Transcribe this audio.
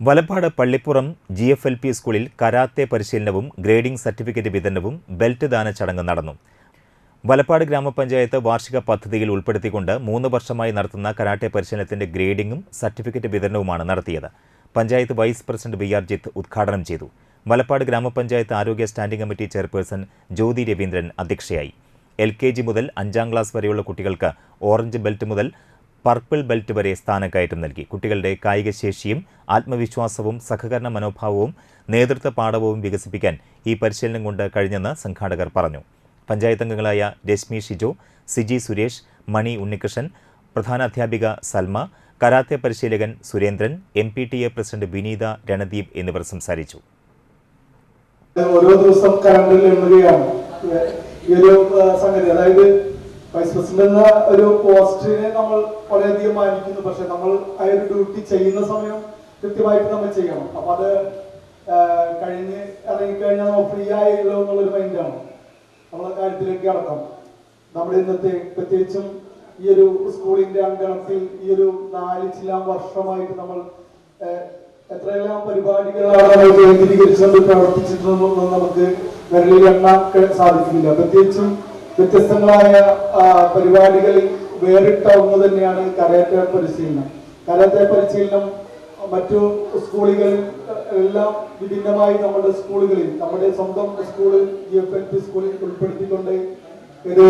Valappad Pallippuram G F L P സ്കൂളിൽ karate പരിശീലനവും grading certificate വിതരണവും ബെൽറ്റ് ദാന ചടങ്ങ് നടന്നു. വലപ്പാട് ഗ്രാമപഞ്ചായത്ത് വാർഷിക പദ്ധതിയിൽ ഉൾപ്പെടുത്തിക്കൊണ്ട് മൂന്ന് വർഷമായി നടത്തുന്ന കരാട്ടെ പരിശീലനത്തിന്റെ ഗ്രേഡിംഗും സർട്ടിഫിക്കറ്റ് വിതരണവുമാണ് നടത്തിയത്. Panchayat vice president V R Jith ഉദ്ഘാടനം ചെയ്തു. വലപ്പാട് ഗ്രാമപഞ്ചായത്ത് ആരോഗ്യ standing committee chairperson Jyothi Raveendran അധ്യക്ഷയായി. എൽ കെ ജി മുതൽ അഞ്ചാം ക്ലാസ് വരെയുള്ള കുട്ടികൾക്ക് ഓറഞ്ച് ബെൽറ്റ് മുതൽ പർപ്പിൾ ബെൽറ്റ് വരെ സ്ഥാനക്കയറ്റം നൽകി. കുട്ടികളുടെ കായികശേഷിയും ആത്മവിശ്വാസവും സഹകരണ മനോഭാവവും നേതൃത്വ പാഠവും വികസിപ്പിക്കാൻ ഈ പരിശീലനം കൊണ്ട് കഴിഞ്ഞെന്ന് സംഘാടകർ പറഞ്ഞു. പഞ്ചായത്ത് അംഗങ്ങളായ രശ്മി ഷിജോ സിജി സുരേഷ് മണി ഉണ്ണികൃഷ്ണൻ പ്രധാന അധ്യാപിക സൽമ കരാത്തെ പരിശീലകൻ Surendran M P T A president Vineetha Ranadeep എന്നിവർ സംസാരിച്ചു. ഓരോ ദിവസം കലണ്ടറിൽ എണ്ണുകയാണ്. ഈ ഒരു സംഗതി. അതായത് വൈസ് പ്രസിഡന്റ് എന്ന ഒരു പോസ്റ്റിനെ നമ്മൾ വളരെയധികം മാനിക്കുന്നു. പക്ഷെ നമ്മൾ ആ ഒരു ഡ്യൂട്ടി ചെയ്യുന്ന സമയം കൃത്യമായിട്ട് നമ്മൾ ചെയ്യണം. അപ്പൊ അത് കഴിഞ്ഞ് ഇറങ്ങിക്കഴിഞ്ഞാൽ നമ്മൾ ഫ്രീ ആയല്ലോ എന്നുള്ളൊരു മൈൻഡാണ് നമ്മളെ കാര്യത്തിലേക്ക് അടക്കം നമ്മുടെ ഇന്നത്തെ പ്രത്യേകിച്ചും ഈ ഒരു സ്കൂളിന്റെ അങ്കണത്തിൽ ഈ ഒരു നാല് ചില വർഷമായിട്ട് നമ്മൾ എത്രയെല്ലാം പരിപാടികളാണ് നമ്മൾ കേന്ദ്രീകരിച്ചുകൊണ്ട് പ്രവർത്തിച്ചിട്ടുണ്ടെന്ന് നമുക്ക് വിരലിൽ എണ്ണാൻ സാധിക്കില്ല പ്രത്യേകിച്ചും വ്യത്യസ്തങ്ങളായ പരിപാടികളിൽ വേറിട്ട ഒന്ന് തന്നെയാണ് കരാട്ടെ പരിശീലനം. കരാട്ടെ പരിശീലനം മറ്റു സ്കൂളുകളിൽ എല്ലാം വിഭിന്നമായി നമ്മുടെ സ്കൂളുകളിൽ നമ്മുടെ സ്വന്തം സ്കൂളിൽ ജി എഫ് എൻ പി സ്കൂളിൽ ഉൾപ്പെടുത്തിക്കൊണ്ട് ഇത്